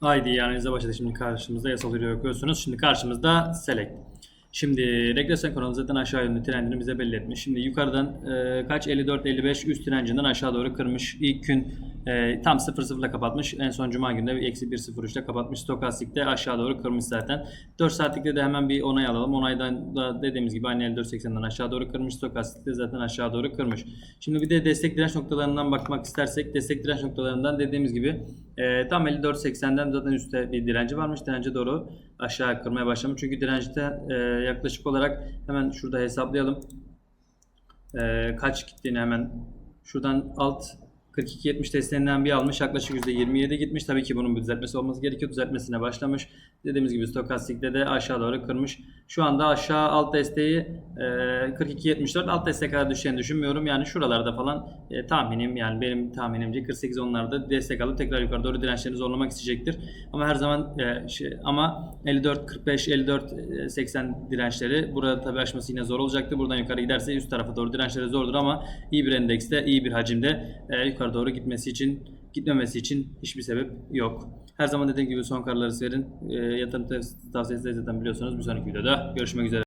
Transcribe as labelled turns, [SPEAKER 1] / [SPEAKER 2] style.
[SPEAKER 1] Haydi yani başladı şimdi karşımızda yasal video okuyorsunuz. Şimdi karşımızda select. Şimdi regresyon kanalı zaten aşağı yönlü trendini bize belli etmiş. Şimdi yukarıdan e, kaç 54-55 üst trencinden aşağı doğru kırmış. İlk gün e, tam 0-0 ile kapatmış. En son cuma günde bir eksi 1-0 ile kapatmış. Stokastikte aşağı doğru kırmış zaten. 4 saatlikte de hemen bir onay alalım. Onaydan da dediğimiz gibi aynı 54-80'den aşağı doğru kırmış. Stokastikte zaten aşağı doğru kırmış. Şimdi bir de destek direnç noktalarından bakmak istersek destek direnç noktalarından dediğimiz gibi e, tam 54-80'den zaten üstte bir direnci varmış. Dirence doğru aşağı kırmaya başlamış. Çünkü dirençte e, yaklaşık olarak hemen şurada hesaplayalım. E, kaç gittiğini hemen şuradan alt 42-70 desteğinden bir almış. Yaklaşık %27 gitmiş. Tabii ki bunun bir düzeltmesi olması gerekiyor. Düzeltmesine başlamış. Dediğimiz gibi stokastikte de aşağı doğru kırmış. Şu anda aşağı alt desteği e, 42-74 alt desteğe kadar düşeceğini düşünmüyorum. Yani şuralarda falan e, tahminim yani benim tahminimce 48 onlarda destek alıp tekrar yukarı doğru dirençlerini zorlamak isteyecektir. Ama her zaman e, şey, ama 54 45 54 e, 80 dirençleri burada tabii aşması yine zor olacaktır. Buradan yukarı giderse üst tarafa doğru dirençleri zordur ama iyi bir endekste, iyi bir hacimde e, yukarı doğru gitmesi için gitmemesi için hiçbir sebep yok. Her zaman dediğim gibi son kararları verin. E, yatırım tavsiyesi zaten biliyorsunuz. Bir sonraki videoda görüşmek üzere.